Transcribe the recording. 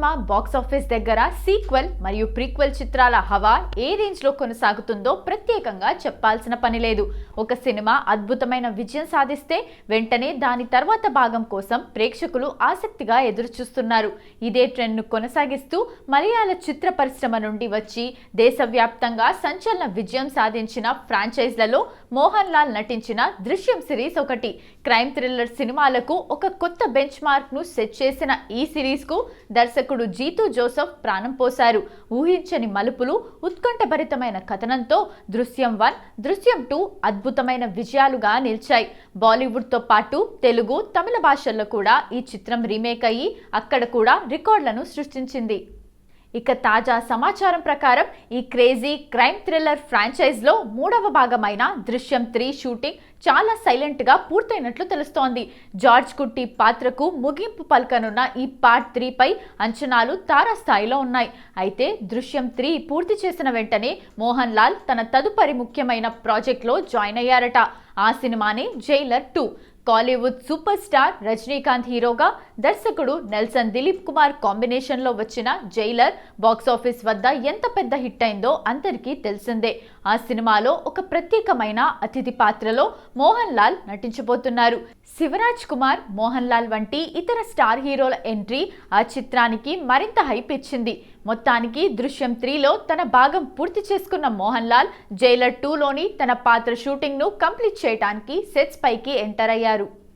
Cinema box office దగ్గర sequel మరియు prequel చిత్రాల హవా ఏ రేంజ్లో కొనసాగుతుందో ప్రత్యేకంగా చెప్పాల్సిన పని లేదు. ఒక సినిమా అద్భుతమైన విజయం సాధిస్తే వెంటనే దాని తర్వాత భాగం కోసం ప్రేక్షకులు ఆసక్తిగా ఎదురుచూస్తున్నారు. ఇదే ట్రెండ్ను కొనసాగిస్తూ మలయాళ చిత్ర పరిశ్రమ నుండి వచ్చి దేశవ్యాప్తంగా సంచలన విజయం సాధించిన ఫ్రాంచైజ్లలో మోహన్ లాల్ నటించిన దృశ్యం సిరీస్ ఒకటి. క్రైమ్ థ్రిల్లర్ సినిమాలకు ఒక కొత్త బెంచ్ మార్క్ను సెట్ చేసిన ఈ సిరీస్కు దర్శకుడు జీతూ జోసఫ్ ప్రాణం పోశారు. ఊహించని మలుపులు ఉత్కంఠభరితమైన కథనంతో దృశ్యం వన్ దృశ్యం టూ అద్భుతమైన విజయాలుగా నిలిచాయి. బాలీవుడ్తో పాటు తెలుగు తమిళ భాషల్లో కూడా ఈ చిత్రం రీమేక్ అయ్యి అక్కడ కూడా రికార్డులను సృష్టించింది. ఇక తాజా సమాచారం ప్రకారం ఈ క్రేజీ క్రైమ్ థ్రిల్లర్ ఫ్రాంచైజ్లో మూడవ భాగమైన దృశ్యం త్రీ షూటింగ్ చాలా సైలెంట్గా పూర్తయినట్లు తెలుస్తోంది. జార్జ్ కుట్టి పాత్రకు ముగింపు పలకనున్న ఈ పార్ట్ త్రీపై అంచనాలు తారాస్థాయిలో ఉన్నాయి. అయితే దృశ్యం త్రీ పూర్తి చేసిన వెంటనే మోహన్ లాల్ తన తదుపరి ముఖ్యమైన ప్రాజెక్ట్లో జాయిన్ అయ్యారట. ఆ సినిమానే Jailer two. Kollywood super star Rajinikanth హీరోగా దర్శకుడు నెల్సన్ దిలీప్ కుమార్ కాంబినేషన్లో వచ్చిన జైలర్ బాక్సాఫీస్ వద్ద ఎంత పెద్ద హిట్ అయిందో అందరికీ తెలిసిందే. ఆ సినిమాలో ఒక ప్రత్యేకమైన అతిథి పాత్రలో మోహన్ లాల్ నటించబోతున్నారు. శివరాజ్ కుమార్ మోహన్ లాల్ వంటి ఇతర స్టార్ హీరోల ఎంట్రీ ఆ చిత్రానికి మరింత హైప్ ఇచ్చింది. మొత్తానికి దృశ్యం త్రీలో తన భాగం పూర్తి చేసుకున్న మోహన్ లాల్ జైలర్ టూలోని తన పాత్ర షూటింగ్ను కంప్లీట్ చేయడానికి సెట్స్ పైకి ఎంటర్ అయ్యారు.